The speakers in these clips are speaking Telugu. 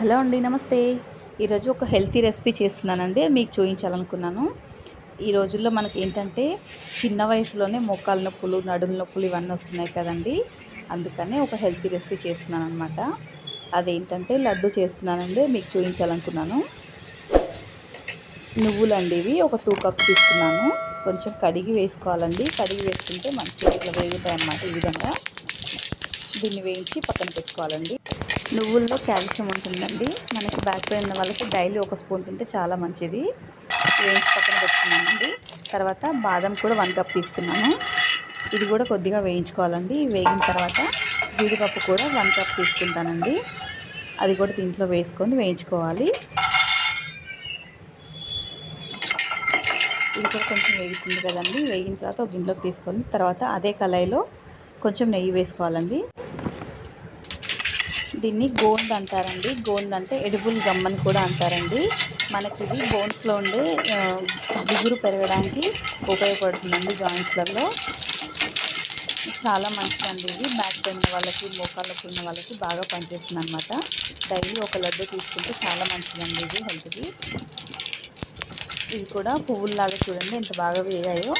హలో అండి నమస్తే. ఈరోజు ఒక హెల్తీ రెసిపీ చేస్తున్నానండి మీకు చూపించాలనుకున్నాను ఈ రోజుల్లో మనకి ఏంటంటే చిన్న వయసులోనే మోకాలు నొప్పులు నడుము నొప్పులు ఇవన్నీ వస్తున్నాయి కదండి. అందుకనే ఒక హెల్తీ రెసిపీ చేస్తున్నాను అనమాట అదేంటంటే లడ్డు చేస్తున్నానండి మీకు చూపించాలనుకున్నాను నువ్వులండి ఇవి ఒక టూ కప్స్ తీసుకున్నాను. కొంచెం కడిగి వేసుకోవాలండి. కడిగి వేసుకుంటే మంచిగా ఇట్లా వేగుతాయి అన్నమాట ఈ విధంగా. దీన్ని వేయించి పక్కన పెట్టుకోవాలండి. నువ్వుల్లో కాల్షియం ఉంటుందండి. మనకి బ్యాక్ పెయిన్ ఉన్న వాళ్ళకి డైలీ ఒక స్పూన్ తింటే చాలా మంచిది. వేయించి పక్కన పెట్టుకున్నానండి. తర్వాత బాదం కూడా వన్ కప్ తీసుకున్నాను. ఇది కూడా కొద్దిగా వేయించుకోవాలండి. వేగిన తర్వాత జీడిపప్పు కూడా వన్ కప్ తీసుకుంటానండి. అది కూడా దీంట్లో వేసుకొని వేయించుకోవాలి. ఇది కూడా కొంచెం వేగుతుంది కదండి. వేగిన తర్వాత ఒక గిన్నెలోకి తీసుకొని తర్వాత అదే కళాయిలో కొంచెం నెయ్యి వేసుకోవాలండి. దీన్ని గోండ్ అంటారండి. గోండ్ అంటే ఎడుబుల్ గమ్ అని కూడా అంటారండి. మనకి ఇది బోన్స్లో ఉండే జిగురు పెరగడానికి ఉపయోగపడుతుందండి జాయింట్స్లలో చాలా మంచిదండి ఇది. బ్యాక్ పెయిన్ ఉన్న వాళ్ళకి మోకాళ్ళకి ఉన్న వాళ్ళకి బాగా పనిచేస్తుంది అనమాట డైలీ ఒక లడ్డు తీసుకుంటే చాలా మంచిదండి ఇది హెల్త్కి. ఇది కూడా పువ్వుల్లాగా చూడండి ఎంత బాగా వేగాయో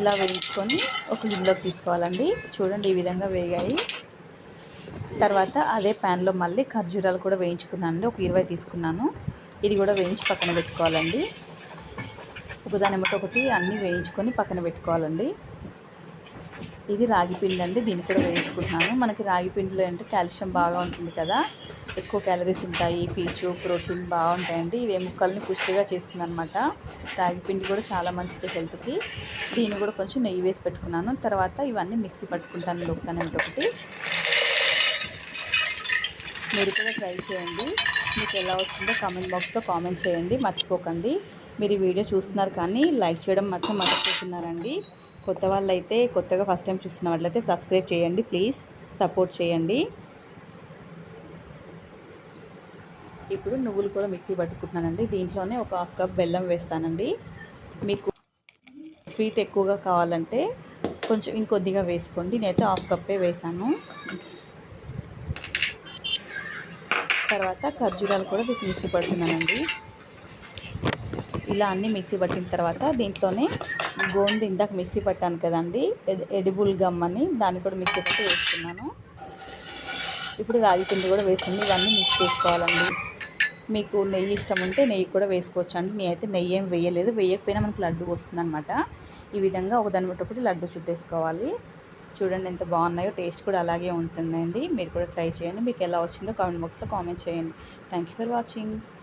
ఇలా వేయించుకొని ఒక గిన్నెలోకి తీసుకోవాలండి. చూడండి ఈ విధంగా వేగాయి. తర్వాత అదే ప్యాన్లో మళ్ళీ ఖర్జూరాలు కూడా వేయించుకున్నానండి. ఒక ఇరవై తీసుకున్నాను. ఇది కూడా వేయించి పక్కన పెట్టుకోవాలండి. ఒకదాని ఒకటి అన్నీ వేయించుకొని పక్కన పెట్టుకోవాలండి. ఇది రాగి పిండి అండి దీన్ని కూడా వేయించుకుంటున్నాను. మనకి రాగి పిండిలో అంటే కాల్షియం బాగా ఉంటుంది కదా ఎక్కువ క్యాలరీస్ ఉంటాయి పీచు ప్రోటీన్ బాగుంటాయండి ఇది ముక్కల్ని పుష్టిగా చేస్తుంది అనమాట రాగి పిండి కూడా చాలా మంచిది హెల్త్కి. దీన్ని కూడా కొంచెం నెయ్యి వేసి పెట్టుకున్నాను. తర్వాత ఇవన్నీ మిక్సీ పట్టుకుంటాను ఒకదాని ఒకటి. మీరు కూడా ట్రై చేయండి. మీకు ఎలా వచ్చిందో కామెంట్ బాక్స్లో కామెంట్ చేయండి మర్చిపోకండి. మీరు ఈ వీడియో చూస్తున్నారు కానీ లైక్ చేయడం మాత్రం మర్చిపోతున్నారండి. కొత్త వాళ్ళైతే కొత్తగా ఫస్ట్ టైం చూస్తున్న వాళ్ళైతే సబ్స్క్రైబ్ చేయండి ప్లీజ్ సపోర్ట్ చేయండి. ఇప్పుడు నువ్వులు కూడా మిక్సీ పట్టుకుంటున్నానండి. దీంట్లోనే ఒక హాఫ్ కప్ బెల్లం వేస్తానండి. మీకు స్వీట్ ఎక్కువగా కావాలంటే కొంచెం ఇంకొద్దిగా వేసుకోండి. నేనైతే హాఫ్ కప్పే వేసాను. తర్వాత ఖర్జూరాలు కూడా తీసి మిక్సీ పడుతున్నానండి. ఇలా అన్నీ మిక్సీ పట్టిన తర్వాత దీంట్లోనే గోంది ఇందాక మిక్సీ పట్టాను కదండి. ఎడిబుల్ గమ్ అని దాన్ని కూడా మిక్సీ పట్టి వేస్తున్నాను. ఇప్పుడు రాగి పిండి కూడా వేస్తుంది ఇవన్నీ మిక్స్ చేసుకోవాలండి. మీకు నెయ్యి ఇష్టం ఉంటే నెయ్యి కూడా వేసుకోవచ్చు అండి. నేనైతే నెయ్యి ఏం వేయలేదు. వేయకపోయినా మనకి లడ్డు వస్తుందన్నమాట. ఈ విధంగా ఒకదాని బట్టి ఒకటి లడ్డు చుట్టేసుకోవాలి. చూడండి ఎంత బాగున్నాయో. టేస్ట్ కూడా అలాగే ఉంటుందండి. మీరు కూడా ట్రై చేయండి. మీకు ఎలా వచ్చిందో కామెంట్ బాక్స్లో కామెంట్ చేయండి. Thank for watching.